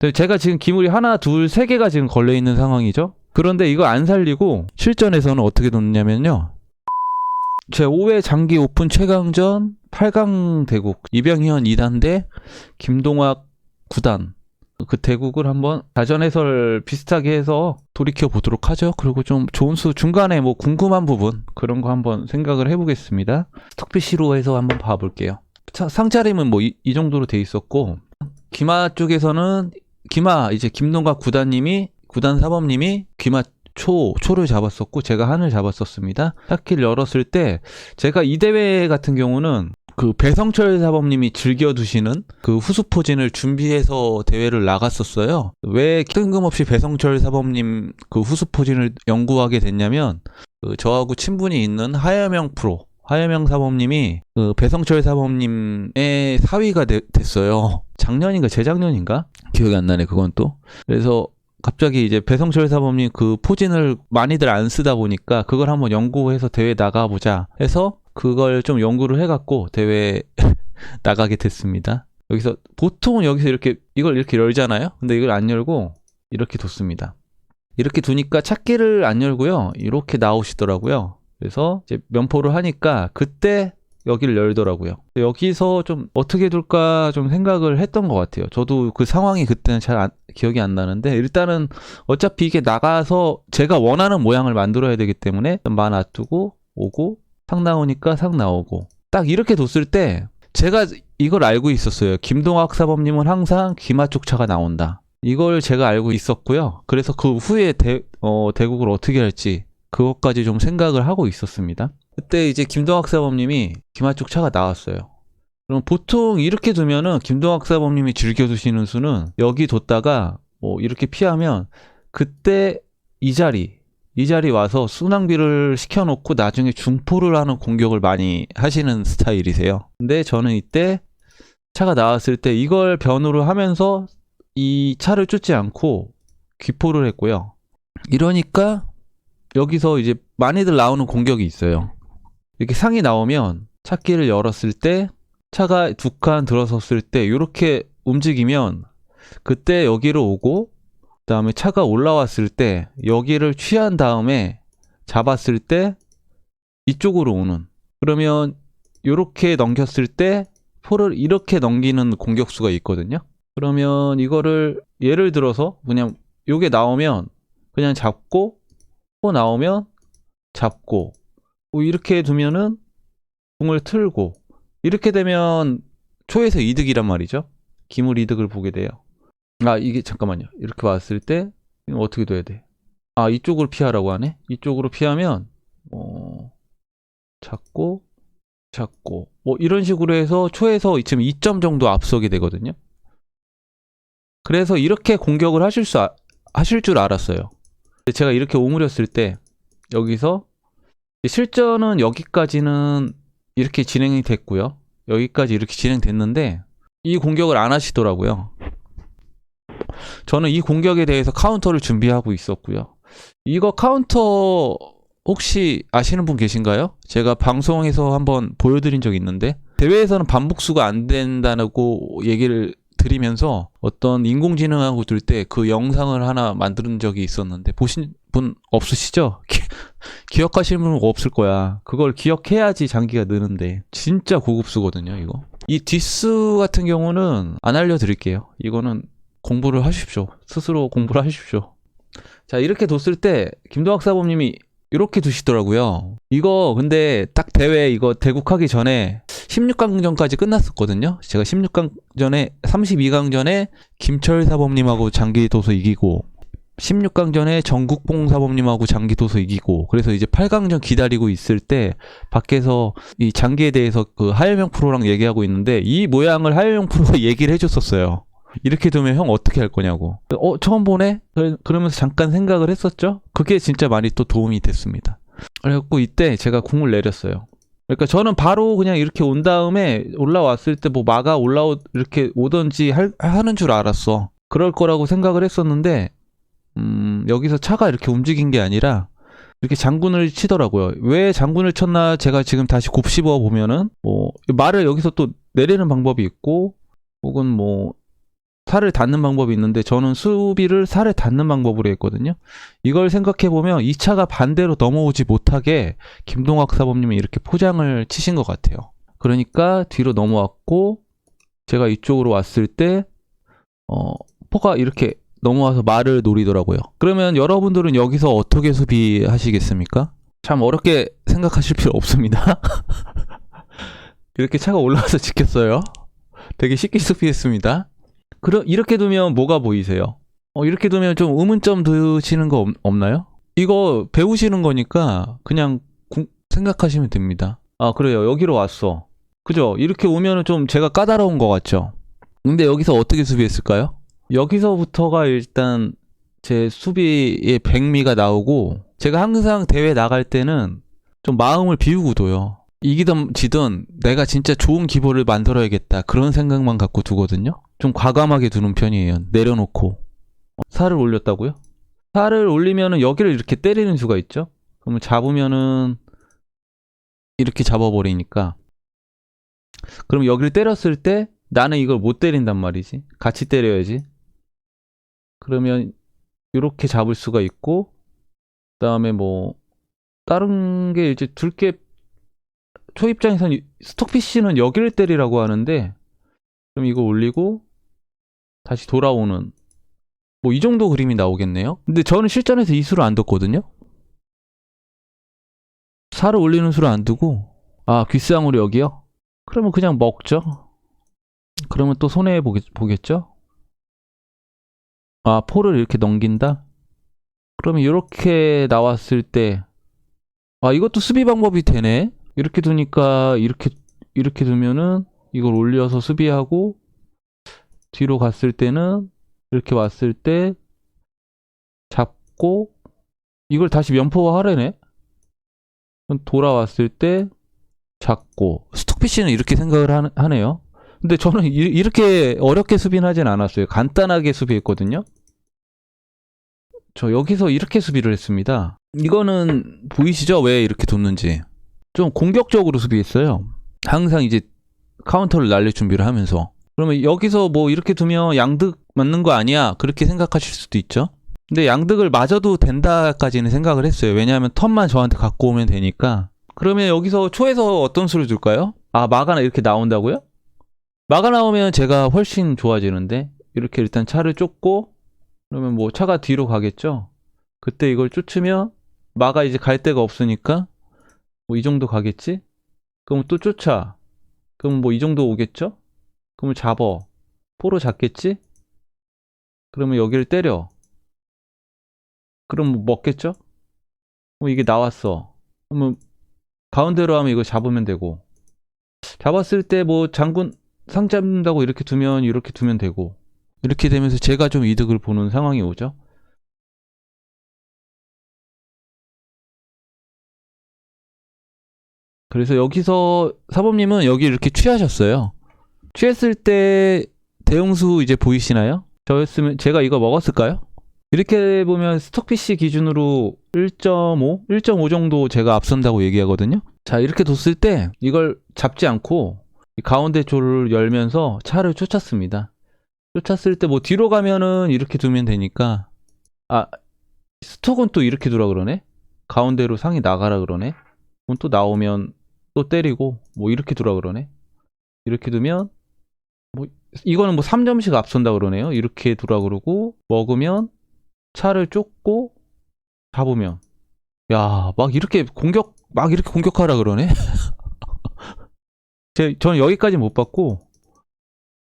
근데 제가 지금 기물이 하나, 둘, 세 개가 지금 걸려 있는 상황이죠. 그런데 이거 안 살리고 실전에서는 어떻게 놓냐면요. 제 5회 장기 오픈 최강전 8강 대국 이병현 2단 대 김동학 9단 그 대국을 한번 자전 해설 비슷하게 해서 돌이켜 보도록 하죠. 그리고 좀 좋은 수 중간에 뭐 궁금한 부분 그런 거 한번 생각을 해보겠습니다. 스톡피시로 해서 한번 봐볼게요. 차- 상차림은 뭐 이 정도로 돼 있었고 기마 쪽에서는 기마 이제 김동각 구단님이 구단 사범님이 기마 초 초를 잡았었고 제가 한을 잡았었습니다. 타키를 열었을 때 제가 이 대회 같은 경우는 그 배성철 사범님이 즐겨 두시는 그 후수 포진을 준비해서 대회를 나갔었어요. 왜 뜬금없이 배성철 사범님 그 후수 포진을 연구하게 됐냐면 그 저하고 친분이 있는 하여명 프로 하여명 사범님이 그 배성철 사범님의 사위가 되- 됐어요. 작년인가 재작년인가 기억이 안 나네 그건 또 그래서 갑자기 이제 배성철 사범님 그 포진을 많이들 안 쓰다 보니까 그걸 한번 연구해서 대회 나가보자 해서 그걸 좀 연구를 해갖고 대회 나가게 됐습니다. 여기서 보통은 여기서 이렇게 이걸 이렇게 열잖아요. 근데 이걸 안 열고 이렇게 뒀습니다. 이렇게 두니까 찾기를 안 열고요. 이렇게 나오시더라고요. 그래서 이제 면포를 하니까 그때 여기를 열더라고요. 여기서 좀 어떻게 둘까 좀 생각을 했던 것 같아요. 저도 그 상황이 그때는 잘 안- 기억이 안 나는데 일단은 어차피 이게 나가서 제가 원하는 모양을 만들어야 되기 때문에 마 놔두고 오고 상 나오니까 상 나오고 딱 이렇게 뒀을 때 제가 이걸 알고 있었어요. 김동학 사범님은 항상 기마 쪽 차가 나온다. 이걸 제가 알고 있었고요. 그래서 그 후에 대, 어, 대국을 어떻게 할지 그것까지 좀 생각을 하고 있었습니다. 그때 이제 김동학 사범님이 쪽 차가 나왔어요. 그럼 보통 이렇게 두면은 김동학 사범님이 즐겨 두시는 수는 여기 뒀다가 뭐 이렇게 피하면 그때 이 자리 이 자리 와서 순항비를 시켜놓고 나중에 중포를 하는 공격을 많이 하시는 스타일이세요. 근데 저는 이때 차가 나왔을 때 이걸 변으로 하면서 이 차를 쫓지 않고 귀포를 했고요. 이러니까 여기서 이제 많이들 나오는 공격이 있어요. 이렇게 상이 나오면 차키를 열었을 때 차가 두 칸 들어섰을 때 이렇게 움직이면 그때 여기로 오고 그 다음에 차가 올라왔을 때 여기를 취한 다음에 잡았을 때 이쪽으로 오는 그러면 이렇게 넘겼을 때 포를 이렇게 넘기는 공격수가 있거든요. 그러면 이거를 예를 들어서 그냥 요게 나오면 그냥 잡고 포 나오면 잡고 뭐 이렇게 두면은 공을 틀고 이렇게 되면 초에서 이득이란 말이죠. 기물 이득을 보게 돼요. 아 이게 잠깐만요. 이렇게 왔을 때 어떻게 둬야 돼? 아 이쪽으로 피하라고 하네. 이쪽으로 피하면 어 잡고 잡고 뭐 이런 식으로 해서 초에서 지금 2점 정도 앞서게 되거든요. 그래서 이렇게 공격을 하실 수 아- 하실 줄 알았어요. 제가 이렇게 오므렸을 때 여기서 실전은 여기까지는 이렇게 진행이 됐고요. 여기까지 이렇게 진행됐는데 이 공격을 안 하시더라고요. 저는 이 공격에 대해서 카운터를 준비하고 있었고요. 이거 카운터 혹시 아시는 분 계신가요? 제가 방송에서 한번 보여드린 적이 있는데 대회에서는 반복수가 안 된다고 얘기를 드리면서 어떤 인공지능하고 둘 때 그 영상을 하나 만든 적이 있었는데 보신 분 없으시죠? 기, 기억하시는 분 없을 거야. 그걸 기억해야지 장기가 느는데 진짜 고급수거든요, 이거. 이 디스 같은 경우는 안 알려드릴게요. 이거는 공부를 하십시오. 스스로 공부를 하십시오. 자, 이렇게 뒀을 때 김동학 사범님이 이렇게 두시더라고요. 이거 근데 딱 대회 이거 대국하기 전에 16강전까지 끝났었거든요. 제가 16강전에 32강전에 김철 사범님하고 장기 도서 이기고 16강전에 전국봉 사범님하고 장기 도서 이기고 그래서 이제 8강전 기다리고 있을 때 밖에서 이 장기에 대해서 그 하여명 프로랑 얘기하고 있는데 이 모양을 하여명 프로가 얘기를 해줬었어요. 이렇게 두면 형 어떻게 할 거냐고. 어, 처음 보네? 그러면서 잠깐 생각을 했었죠? 그게 진짜 많이 또 도움이 됐습니다. 그래갖고 이때 제가 궁을 내렸어요. 그러니까 저는 바로 그냥 이렇게 온 다음에 올라왔을 때 뭐 마가 올라오, 이렇게 오던지 할, 하는 줄 알았어. 그럴 거라고 생각을 했었는데, 음, 여기서 차가 이렇게 움직인 게 아니라, 이렇게 장군을 치더라고요. 왜 장군을 쳤나 제가 지금 다시 곱씹어 보면은, 뭐, 말을 여기서 또 내리는 방법이 있고, 혹은 뭐, 살을 닫는 방법이 있는데 저는 수비를 살을 닫는 방법으로 했거든요. 이걸 생각해 보면 이 차가 반대로 넘어오지 못하게 김동학 사범님이 이렇게 포장을 치신 것 같아요. 그러니까 뒤로 넘어왔고 제가 이쪽으로 왔을 때 어, 포가 이렇게 넘어와서 말을 노리더라고요. 그러면 여러분들은 여기서 어떻게 수비하시겠습니까? 참 어렵게 생각하실 필요 없습니다. 이렇게 차가 올라와서 지켰어요. 되게 쉽게 수비했습니다. 그럼 이렇게 두면 뭐가 보이세요? 어, 이렇게 두면 좀 의문점 드시는 거 없, 없나요? 이거 배우시는 거니까 그냥 구- 생각하시면 됩니다. 아, 그래요. 여기로 왔어. 그죠? 이렇게 오면은 좀 제가 까다로운 것 같죠? 근데 여기서 어떻게 수비했을까요? 여기서부터가 일단 제 수비의 백미가 나오고 제가 항상 대회 나갈 때는 좀 마음을 비우고 둬요. 이기든 지든 내가 진짜 좋은 기보를 만들어야겠다 그런 생각만 갖고 두거든요. 좀 과감하게 두는 편이에요. 내려놓고 어, 살을 올렸다고요? 살을 올리면은 여기를 이렇게 때리는 수가 있죠. 그러면 잡으면은 이렇게 잡아버리니까 그럼 여기를 때렸을 때 나는 이걸 못 때린단 말이지. 같이 때려야지. 그러면 이렇게 잡을 수가 있고 그 다음에 뭐 다른 게 이제 둘게 초 입장에서는 스톡피쉬는 여기를 때리라고 하는데 그럼 이거 올리고 다시 돌아오는 뭐 이 정도 그림이 나오겠네요. 근데 저는 실전에서 이 수를 안 뒀거든요. 살을 올리는 수를 안 두고 아 귓상으로 여기요? 그러면 그냥 먹죠. 그러면 또 손해 보겠, 보겠 죠? 아 포를 이렇게 넘긴다? 그러면 이렇게 나왔을 때 아 이것도 수비 방법이 되네. 이렇게 두니까 이렇게 이렇게 두면은 이걸 올려서 수비하고 뒤로 갔을 때는 이렇게 왔을 때 잡고 이걸 다시 면포화. 그럼 돌아왔을 때 잡고 스톡피쉬는 이렇게 생각을 하, 하네요. 근데 저는 이, 이렇게 어렵게 수비는 하진 않았어요. 간단하게 수비했거든요. 저 여기서 이렇게 수비를 했습니다. 이거는 보이시죠? 왜 이렇게 뒀는지. 좀 공격적으로 수비했어요. 항상 이제 카운터를 날릴 준비를 하면서. 그러면 여기서 뭐 이렇게 두면 양득 맞는 거 아니야? 그렇게 생각하실 수도 있죠. 근데 양득을 맞아도 된다까지는 생각을 했어요. 왜냐하면 턴만 저한테 갖고 오면 되니까. 그러면 여기서 초에서 어떤 수를 둘까요? 아, 마가나 이렇게 나온다고요? 마가 나오면 제가 훨씬 좋아지는데 이렇게 일단 차를 쫓고 그러면 뭐 차가 뒤로 가겠죠? 그때 이걸 쫓으면 마가 이제 갈 데가 없으니까 뭐 이 정도 가겠지? 그럼 또 쫓아. 그럼 뭐 이 정도 오겠죠? 그러면 잡어. 포로 잡겠지? 그러면 여기를 때려. 그럼 뭐 먹겠죠? 그럼 이게 나왔어. 그러면 가운데로 하면 이거 잡으면 되고. 잡았을 때 뭐 장군 상 잡는다고 이렇게 두면 이렇게 두면 되고. 이렇게 되면서 제가 좀 이득을 보는 상황이 오죠. 그래서 여기서 사범님은 여기 이렇게 취하셨어요. 취했을 때 대용수 이제 보이시나요? 저였으면 제가 이거 먹었을까요? 이렇게 보면 스톡피쉬 기준으로 1.5, 1.5 정도 제가 앞선다고 얘기하거든요. 자 이렇게 뒀을 때 이걸 잡지 않고 이 가운데 줄을 열면서 차를 쫓았습니다. 쫓았을 때 뭐 뒤로 가면은 이렇게 두면 되니까 아 스톡은 또 이렇게 두라 그러네. 가운데로 상이 나가라 그러네. 그럼 또 나오면 또 때리고 뭐 이렇게 두라 그러네. 이렇게 두면 뭐 이거는 뭐 3점씩 앞선다 그러네요. 이렇게 두라 그러고 먹으면 차를 쫓고 잡으면 야 막 이렇게 공격 막 이렇게 공격하라 그러네. 제 저는 여기까지 못 봤고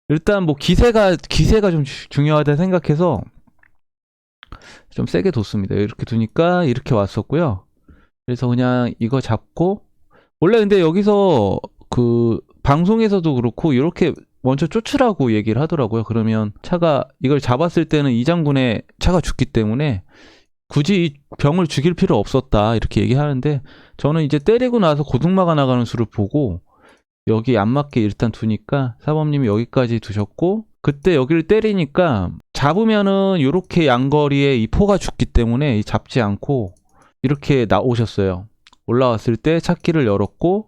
일단 뭐 기세가 기세가 좀 주- 중요하다 생각해서 좀 세게 뒀습니다. 이렇게 두니까 이렇게 왔었고요. 그래서 그냥 이거 잡고 원래 근데 여기서 그 방송에서도 그렇고 이렇게 먼저 쫓으라고 얘기를 하더라고요. 그러면 차가 이걸 잡았을 때는 이 장군의 차가 죽기 때문에 굳이 이 병을 죽일 필요 없었다 이렇게 얘기하는데 저는 이제 때리고 나서 고등마가 나가는 수를 보고 여기 안 맞게 일단 두니까 사범님이 여기까지 두셨고 그때 여기를 때리니까 잡으면은 이렇게 양거리에 이 포가 죽기 때문에 이 잡지 않고 이렇게 나오셨어요. 올라왔을 때 차키를 열었고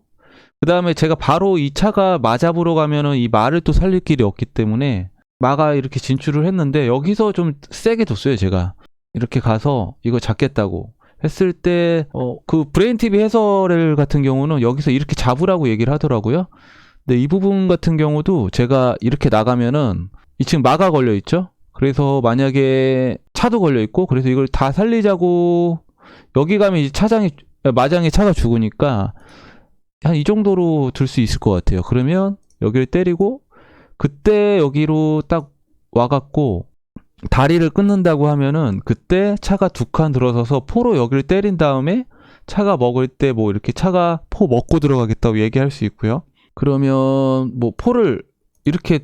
그 다음에 제가 바로 이 차가 맞아보러 가면은 이 말을 또 살릴 길이 없기 때문에 마가 이렇게 진출을 했는데 여기서 좀 세게 뒀어요 제가 이렇게 가서 이거 잡겠다고 했을 때어그 브레인 TV 해설 같은 경우는 여기서 이렇게 잡으라고 얘기를 하더라고요. 근데 이 부분 같은 경우도 제가 이렇게 나가면은 이 지금 마가 걸려 있죠. 그래서 만약에 차도 걸려 있고 그래서 이걸 다 살리자고 여기 가면 이제 차장이 마장에 차가 죽으니까 한 이 정도로 들 수 있을 것 같아요. 그러면 여기를 때리고 그때 여기로 딱 와갖고 다리를 끊는다고 하면은 그때 차가 두 칸 들어서서 포로 여기를 때린 다음에 차가 먹을 때 뭐 이렇게 차가 포 먹고 들어가겠다고 얘기할 수 있고요. 그러면 뭐 포를 이렇게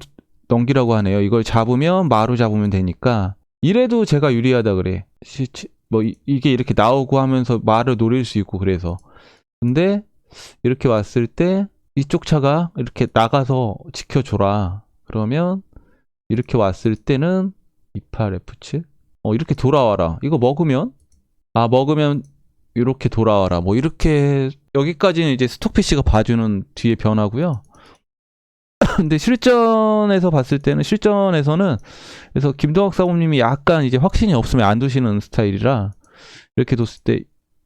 넘기라고 하네요. 이걸 잡으면 마루 잡으면 되니까 이래도 제가 유리하다 그래. 뭐 이- 이게 이렇게 나오고 하면서 말을 노릴 수 있고 그래서 근데 이렇게 왔을 때 이쪽 차가 이렇게 나가서 지켜줘라. 그러면 이렇게 왔을 때는 28F7 어 이렇게 돌아와라. 이거 먹으면 아 먹으면 이렇게 돌아와라. 뭐 이렇게 여기까지는 이제 스톡피쉬가 봐주는 뒤에 변화고요. 근데 실전에서 봤을 때는 실전에서는 그래서 김동학 사모님이 약간 이제 확신이 없으면 안 두시는 스타일이라 이렇게 뒀을 때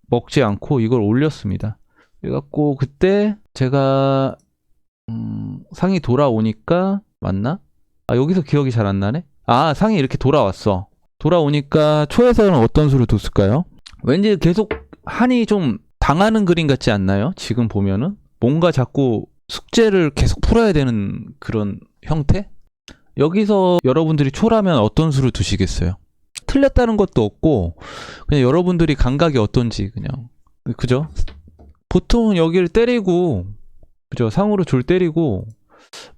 먹지 않고 이걸 올렸습니다. 그래갖고 그때 제가 음, 상이 돌아오니까 맞나? 아 여기서 기억이 잘 안 나네. 아 상이 이렇게 돌아왔어. 돌아오니까 초에서는 어떤 수를 뒀을까요? 왠지 계속 한이 좀 당하는 그림 같지 않나요? 지금 보면은 뭔가 자꾸 숙제를 계속 풀어야 되는 그런 형태? 여기서 여러분들이 초라면 어떤 수를 두시겠어요? 틀렸다는 것도 없고 그냥 여러분들이 감각이 어떤지 그냥 그죠? 보통 여기를 때리고 그죠? 상으로 줄 때리고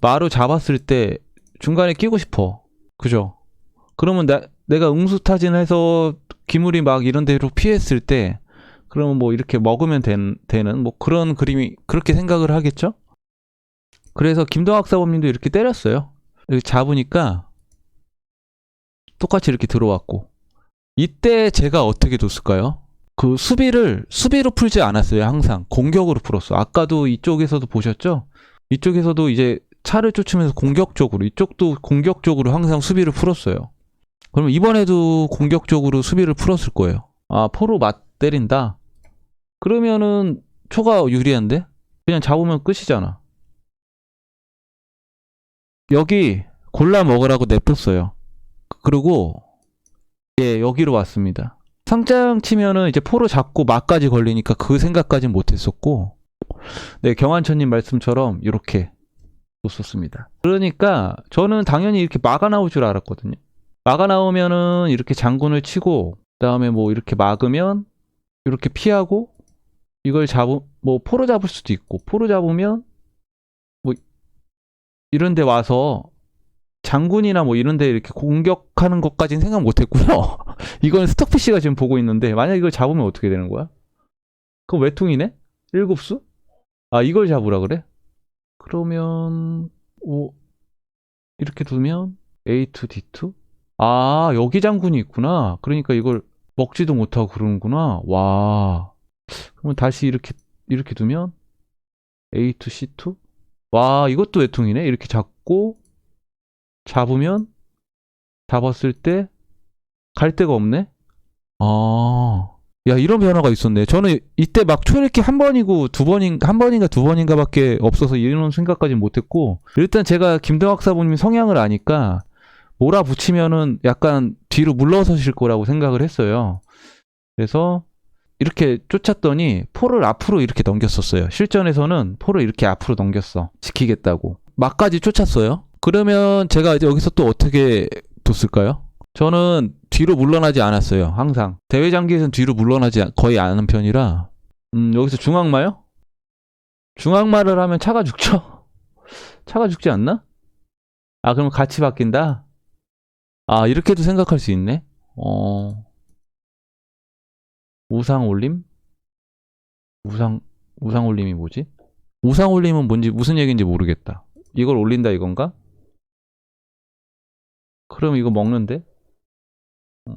마루 잡았을 때 중간에 끼고 싶어 그죠? 그러면 나, 내가 응수타진해서 기물이 막 이런 데로 피했을 때 그러면 뭐 이렇게 먹으면 된, 되는 뭐 그런 그림이 그렇게 생각을 하겠죠? 그래서 김동학 사범님도 이렇게 때렸어요. 이렇게 잡으니까 똑같이 이렇게 들어왔고 이때 제가 어떻게 뒀을까요? 그 수비를 수비로 풀지 않았어요. 항상 공격으로 풀었어. 아까도 이쪽에서도 보셨죠? 이쪽에서도 이제 차를 쫓으면서 공격적으로 이쪽도 공격적으로 항상 수비를 풀었어요. 그러면 이번에도 공격적으로 수비를 풀었을 거예요. 아 포로 맞 때린다. 그러면은 초가 유리한데 그냥 잡으면 끝이잖아. 여기 골라 먹으라고 냅뒀어요. 그리고 예 여기로 왔습니다. 상장 치면은 이제 포로 잡고 막까지 걸리니까 그 생각까지는 못했었고 네 경환천님 말씀처럼 이렇게 뒀었습니다. 그러니까 저는 당연히 이렇게 막아 나올 줄 알았거든요. 막아 나오면은 이렇게 장군을 치고 그다음에 뭐 이렇게 막으면 이렇게 피하고 이걸 잡으 뭐 포로 잡을 수도 있고 포로 잡으면 뭐 이런 데 와서 장군이나 뭐 이런 데 이렇게 공격하는 것까지는 생각 못 했고요. 이건 스톡피쉬가 지금 보고 있는데 만약 이걸 잡으면 어떻게 되는 거야? 그럼 외통이네? 일곱 수? 아 이걸 잡으라 그래? 그러면 오 이렇게 두면 A2 D2? 아 여기 장군이 있구나. 그러니까 이걸 먹지도 못하고 그러는구나. 와. 그러면 다시 이렇게 이렇게 두면 A2 C2? 와 이것도 외통이네. 이렇게 잡고 잡으면 잡았을 때 갈 데가 없네. 아. 야 이런 변화가 있었네. 저는 이때 막 초읽기 한 번이고 두 번인 한 번인가 두 번인가밖에 없어서 이런 생각까지 못했고 일단 제가 김동학 사부님 성향을 아니까 몰아붙이면은 약간 뒤로 물러서실 거라고 생각을 했어요. 그래서 이렇게 쫓았더니 포를 앞으로 이렇게 넘겼었어요. 실전에서는 포를 이렇게 앞으로 넘겼어. 지키겠다고. 막까지 쫓았어요. 그러면 제가 이제 여기서 또 어떻게 뒀을까요? 저는 뒤로 물러나지 않았어요. 항상. 대회 장기에서는 뒤로 물러나지 않- 거의 않은 편이라. 음, 여기서 중앙마요? 중앙마를 하면 차가 죽죠? 차가 죽지 않나? 아, 그럼 같이 바뀐다? 아, 이렇게도 생각할 수 있네? 어. 우상 올림? 우상, 우상 올림이 뭐지? 우상 올림은 뭔지, 무슨 얘기인지 모르겠다. 이걸 올린다 이건가? 그럼 이거 먹는데? 어.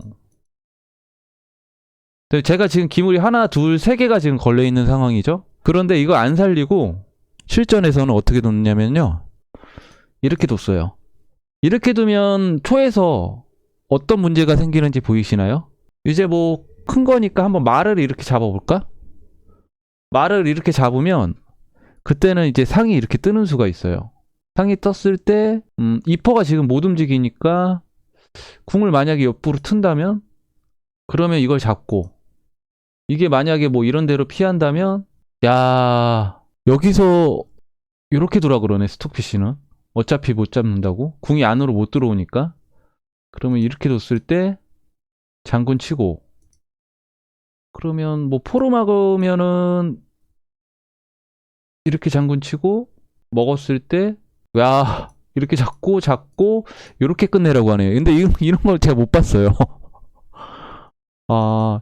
제가 지금 기물이 하나, 둘, 세 개가 지금 걸려 있는 상황이죠? 그런데 이거 안 살리고, 실전에서는 어떻게 뒀냐면요. 이렇게 뒀어요. 이렇게 두면 초에서 어떤 문제가 생기는지 보이시나요? 이제 뭐 큰 거니까 한번 말을 이렇게 잡아볼까? 말을 이렇게 잡으면 그때는 이제 상이 이렇게 뜨는 수가 있어요. 상이 떴을 때, 음, 이퍼가 지금 못 움직이니까 궁을 만약에 옆으로 튼다면 그러면 이걸 잡고 이게 만약에 뭐 이런 대로 피한다면 야 여기서 이렇게 두라 그러네 스톡피쉬는. 어차피 못 잡는다고? 궁이 안으로 못 들어오니까? 그러면 이렇게 뒀을 때 장군 치고. 그러면 뭐 포로 막으면은 이렇게 장군 치고 먹었을 때 야 이렇게 잡고 잡고 이렇게 끝내라고 하네요. 근데 이런 이런 걸 제가 못 봤어요. 아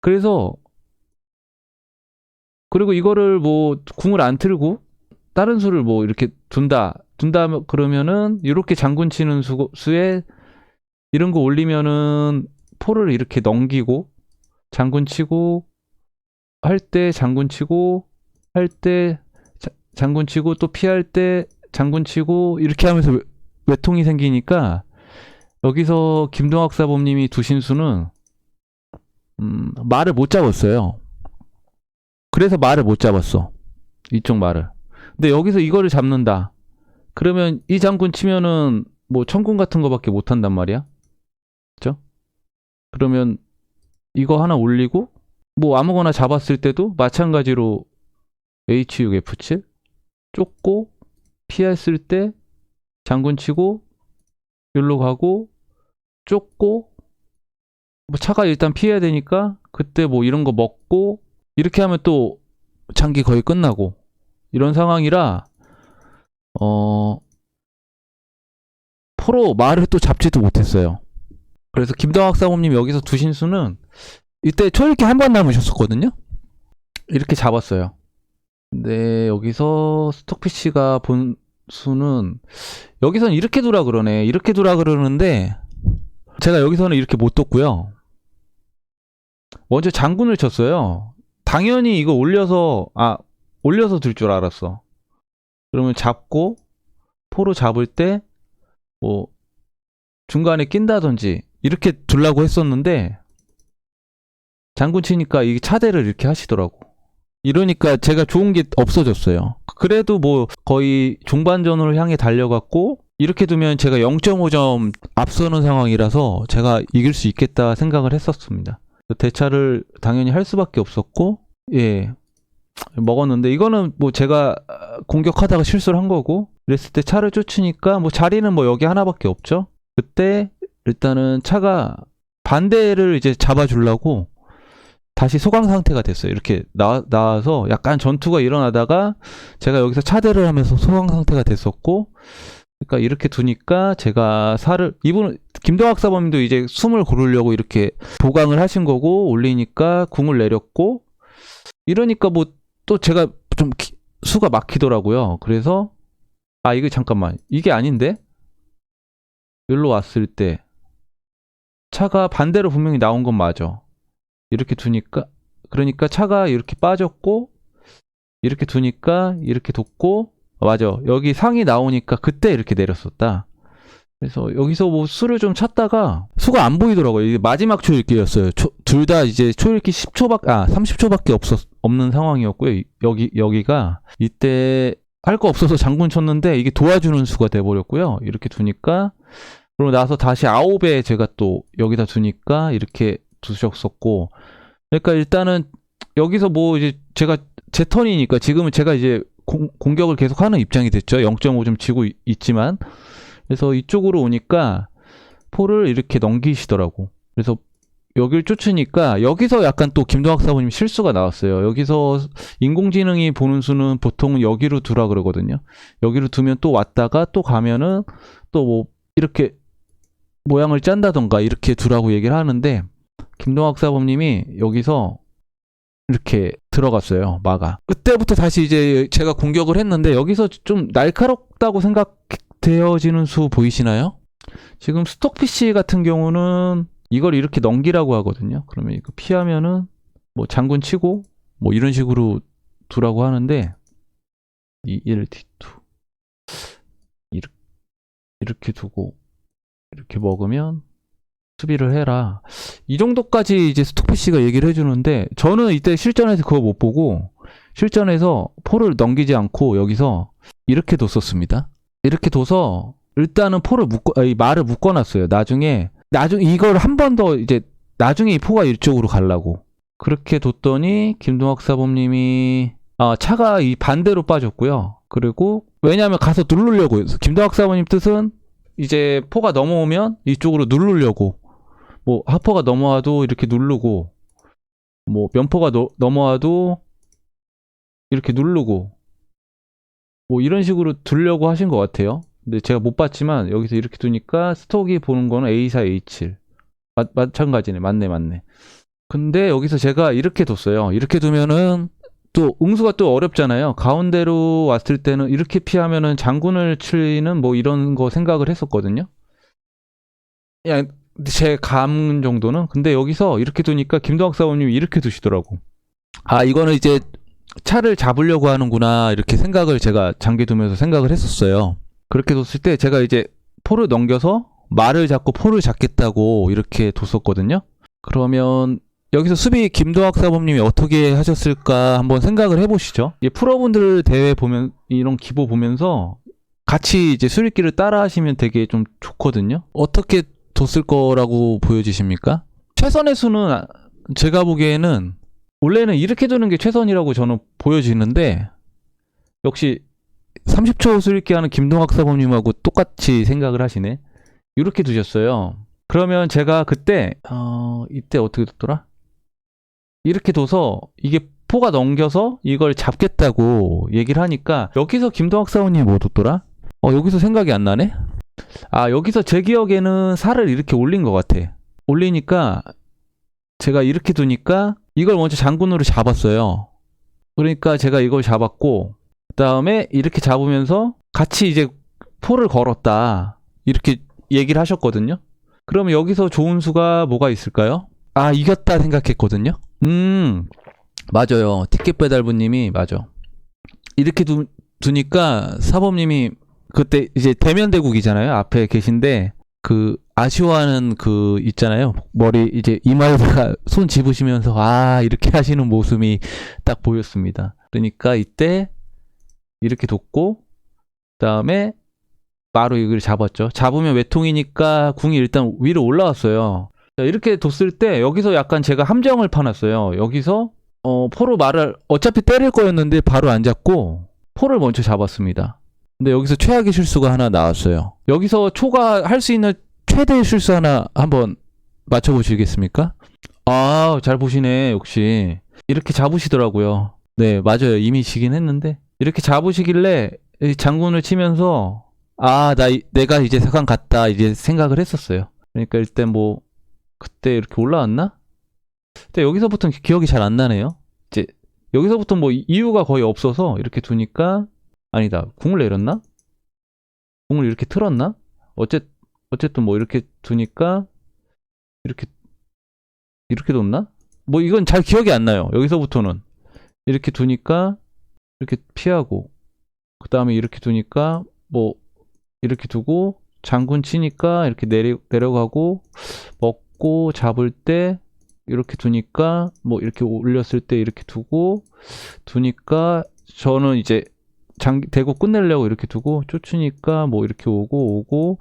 그래서 그리고 이거를 뭐 궁을 안 틀고 다른 수를 뭐 이렇게 둔다 둔다 그러면은 이렇게 장군 치는 수, 수에 이런 거 올리면은 포를 이렇게 넘기고 장군 치고 할 때 장군 치고 할 때 장군 치고 또 피할 때 장군 치고 이렇게 하면서 외- 외통이 생기니까 여기서 김동학 사범님이 두신 수는 음, 말을 못 잡았어요. 그래서 말을 못 잡았어. 이쪽 말을. 근데 여기서 이거를 잡는다. 그러면 이 장군 치면은 뭐 천군 같은 거밖에 못 한단 말이야. 그죠? 그러면 이거 하나 올리고 뭐 아무거나 잡았을 때도 마찬가지로 H6 F7 쫓고 피했을 때 장군 치고 여기로 가고 쫓고 뭐 차가 일단 피해야 되니까 그때 뭐 이런 거 먹고 이렇게 하면 또 장기 거의 끝나고 이런 상황이라 어 포로 말을 또 잡지도 못했어요. 그래서 김동학 사모님 여기서 두신 수는 이때 초읽기 한 번 남으셨었거든요. 이렇게 잡았어요. 근데 여기서 스톡피쉬가 본 수는 여기서는 이렇게 두라 그러네. 이렇게 두라 그러는데 제가 여기서는 이렇게 못 뒀고요. 먼저 장군을 쳤어요. 당연히 이거 올려서 아 올려서 들 줄 알았어. 그러면 잡고 포로 잡을 때 뭐 중간에 낀다든지 이렇게 둘라고 했었는데 장군 치니까 이 차대를 이렇게 하시더라고. 이러니까 제가 좋은 게 없어졌어요. 그래도 뭐 거의 중반전으로 향해 달려갔고 이렇게 두면 제가 0.5점 앞서는 상황이라서 제가 이길 수 있겠다 생각을 했었습니다. 대차를 당연히 할 수밖에 없었고 예 먹었는데 이거는 뭐 제가 공격하다가 실수를 한 거고 그랬을 때 차를 쫓으니까 뭐 자리는 뭐 여기 하나밖에 없죠. 그때 일단은 차가 반대를 이제 잡아주려고 다시 소강 상태가 됐어요. 이렇게 나, 나와서 약간 전투가 일어나다가 제가 여기서 차대를 하면서 소강 상태가 됐었고 그러니까 이렇게 두니까 제가 살을 이분 김동학 사범님도 이제 숨을 고르려고 이렇게 보강을 하신 거고 올리니까 궁을 내렸고 이러니까 뭐 또 제가 좀 기- 수가 막히더라고요. 그래서 아 이거 잠깐만 이게 아닌데 여기로 왔을 때 차가 반대로 분명히 나온 건 맞아. 이렇게 두니까 그러니까 차가 이렇게 빠졌고 이렇게 두니까 이렇게 어, 맞아 여기 상이 나오니까 그때 이렇게 내렸었다. 그래서 여기서 뭐 수를 좀 찾다가 수가 안 보이더라고요. 이게 마지막 초읽기였어요. 둘 다 이제 초읽기 10초밖에 아 30초밖에 없었 없는 상황이었고요. 이- 여기 여기가 이때 할 거 없어서 장군 쳤는데 이게 도와주는 수가 돼 버렸고요. 이렇게 두니까 그리고 나서 다시 아홉에 제가 또 여기다 두니까 이렇게 두셨었고 그러니까 일단은 여기서 뭐 이제 제가 제 턴이니까 지금은 제가 이제 공, 공격을 계속하는 입장이 됐죠. 0.5점 지고 있- 있지만 그래서 이쪽으로 오니까 포를 이렇게 넘기시더라고. 그래서 여길 쫓으니까 여기서 약간 또 김동학 사모님 실수가 나왔어요. 여기서 인공지능이 보는 수는 보통 여기로 두라 그러거든요. 여기로 두면 또 왔다가 또 가면은 또 뭐 이렇게 모양을 짠다던가 이렇게 두라고 얘기를 하는데 김동학 사범님이 여기서 이렇게 들어갔어요. 마가. 그때부터 다시 이제 제가 공격을 했는데 여기서 좀 날카롭다고 생각되어지는 수 보이시나요? 지금 스톡피쉬 같은 경우는 이걸 이렇게 넘기라고 하거든요. 그러면 이거 피하면은 뭐 장군 치고 뭐 이런 식으로 두라고 하는데 이 1, D2 이렇게 이렇게 두고 이렇게 먹으면 수비를 해라. 이 정도까지 이제 스토피 씨가 얘기를 해주는데 저는 이때 실전에서 그거 못 보고 실전에서 포를 넘기지 않고 여기서 이렇게 뒀었습니다. 이렇게 둬서 일단은 포를 묶어 아니, 말을 묶어놨어요. 나중에 나중 이걸 한 번 더 이제 나중에 이 포가 이쪽으로 가려고 그렇게 뒀더니 김동학 사범님이 아, 차가 이 반대로 빠졌고요. 그리고 왜냐하면 가서 누르려고 김동학 사범님 뜻은 이제 포가 넘어오면 이쪽으로 누르려고 뭐 하퍼가 넘어와도 이렇게 누르고 뭐 면포가 너- 넘어와도 이렇게 누르고 뭐 이런 식으로 두려고 하신 것 같아요. 근데 제가 못 봤지만 여기서 이렇게 두니까 스톡이 보는 거는 A4, A7 마, 마찬가지네, 맞네, 맞네. 근데 여기서 제가 이렇게 뒀어요. 이렇게 두면은 또 응수가 또 어렵잖아요. 가운데로 왔을 때는 이렇게 피하면은 장군을 치는 뭐 이런 거 생각을 했었거든요. 그냥 제 감 정도는 근데 여기서 이렇게 두니까 김동학 사원님이 이렇게 두시더라고. 아 이거는 이제 차를 잡으려고 하는구나 이렇게 생각을 제가 장기 두면서 생각을 했었어요. 그렇게 뒀을 때 제가 이제 포를 넘겨서 말을 잡고 포를 잡겠다고 이렇게 뒀었거든요. 그러면 여기서 수비 김도학 사범님이 어떻게 하셨을까 한번 생각을 해보시죠. 이 프로분들 대회 보면 이런 기보 보면서 같이 이제 수리기를 따라 하시면 되게 좀 좋거든요. 어떻게 뒀을 거라고 보여지십니까? 최선의 수는 아- 제가 보기에는 원래는 이렇게 두는 게 최선이라고 저는 보여지는데 역시 30초 수리기 하는 김동학 사범님하고 똑같이 생각을 하시네. 이렇게 두셨어요. 그러면 제가 그때 어 이때 어떻게 뒀더라? 이렇게 둬서 이게 포가 넘겨서 이걸 잡겠다고 얘기를 하니까 여기서 김동학 사원님 뭐 뒀더라? 어 여기서 생각이 안 나네? 아 여기서 제 기억에는 살을 이렇게 올린 것 같아. 올리니까 제가 이렇게 두니까 이걸 먼저 장군으로 잡았어요. 그러니까 제가 이걸 잡았고 그 다음에 이렇게 잡으면서 같이 이제 포를 걸었다. 이렇게 얘기를 하셨거든요. 그러면 여기서 좋은 수가 뭐가 있을까요? 아, 이겼다 생각했거든요. 음, 맞아요. 티켓 배달부님이 맞아. 이렇게 두, 두니까 사범님이 그때 이제 대면 대국이잖아요. 앞에 계신데 그 아쉬워하는 그 있잖아요. 머리 이제 이마에다가 손 집으시면서 아 이렇게 하시는 모습이 딱 보였습니다. 그러니까 이때 이렇게 뒀고 그다음에 바로 이걸 잡았죠. 잡으면 외통이니까 궁이 일단 위로 올라왔어요. 자, 이렇게 뒀을 때 여기서 약간 제가 함정을 파놨어요. 여기서 어, 포로 말을 어차피 때릴 거였는데 바로 안 잡고 포를 먼저 잡았습니다. 근데 여기서 최악의 실수가 하나 나왔어요. 여기서 초과할 수 있는 최대의 실수 하나 한번 맞춰보시겠습니까? 아, 잘 보시네, 역시. 이렇게 잡으시더라고요. 네, 맞아요. 이미 지긴 했는데. 이렇게 잡으시길래 이 장군을 치면서 아, 나, 이- 내가 이제 세관 갔다, 이제 생각을 했었어요. 그러니까 일단 뭐, 그때 이렇게 올라왔나? 근데 여기서부터는 기- 기억이 잘 안 나네요. 이제, 여기서부터 뭐 이- 이유가 거의 없어서 이렇게 두니까, 아니다, 궁을 내렸나? 궁을 이렇게 틀었나? 어쨌, 어쨌든 뭐 이렇게 두니까, 이렇게, 이렇게 뒀나? 뭐 이건 잘 기억이 안 나요. 여기서부터는. 이렇게 두니까, 이렇게 피하고, 그 다음에 이렇게 두니까, 뭐, 이렇게 두고 장군 치니까 이렇게 내려, 내려가고 먹고 잡을 때 이렇게 두니까 뭐 이렇게 올렸을 때 이렇게 두고 두니까 저는 이제 장 대고 끝내려고 이렇게 두고 쫓으니까 뭐 이렇게 오고 오고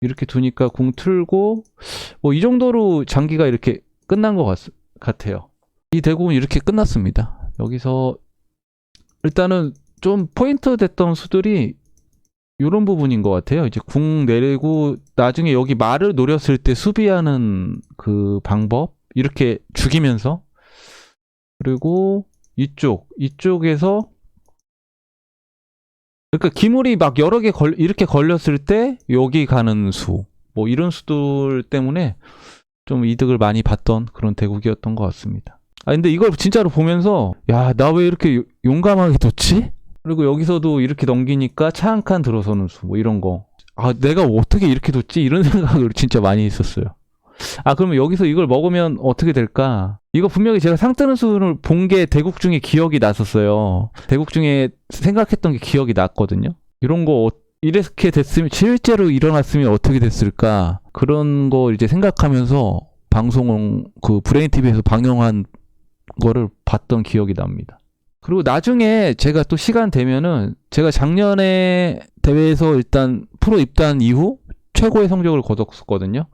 이렇게 두니까 궁 틀고 뭐 이 정도로 장기가 이렇게 끝난 것 같, 같아요. 이 대국은 이렇게 끝났습니다. 여기서 일단은 좀 포인트 됐던 수들이 이런 부분인 것 같아요. 이제 궁 내리고 나중에 여기 말을 노렸을 때 수비하는 그 방법 이렇게 죽이면서 그리고 이쪽 이쪽에서 그러니까 기물이 막 여러 개 걸, 이렇게 걸렸을 때 여기 가는 수 뭐 이런 수들 때문에 좀 이득을 많이 봤던 그런 대국이었던 것 같습니다. 아 근데 이걸 진짜로 보면서 야 나 왜 이렇게 요- 용감하게 뒀지? 그리고 여기서도 이렇게 넘기니까 차 한 칸 들어서는 수, 뭐 이런 거. 아, 내가 어떻게 이렇게 뒀지? 이런 생각을 진짜 많이 했었어요. 아, 그러면 여기서 이걸 먹으면 어떻게 될까? 이거 분명히 제가 상 뜨는 수를 본 게 대국 중에 기억이 났었어요. 대국 중에 생각했던 게 기억이 났거든요. 이런 거 어- 이렇게 됐으면 실제로 일어났으면 어떻게 됐을까 그런 거 이제 생각하면서 방송 그 브레인 TV에서 방영한 거를 봤던 기억이 납니다. 그리고 나중에 제가 또 시간 되면은 제가 작년에 대회에서 일단 프로 입단 이후 최고의 성적을 거뒀었거든요.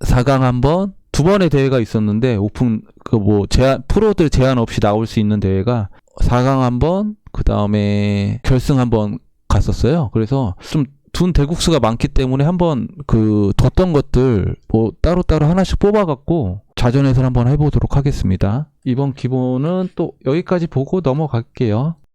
4강 한 번, 두 번의 대회가 있었는데 오픈 그 뭐 제한 프로들 제한 없이 나올 수 있는 대회가 4강 한 번, 그 다음에 결승 한 번 갔었어요. 그래서 좀 둔 대국수가 많기 때문에 한번 그 뒀던 것들 뭐 따로따로 하나씩 뽑아갖고 자전해설 한번 해보도록 하겠습니다. 이번 기본은 또 여기까지 보고 넘어갈게요.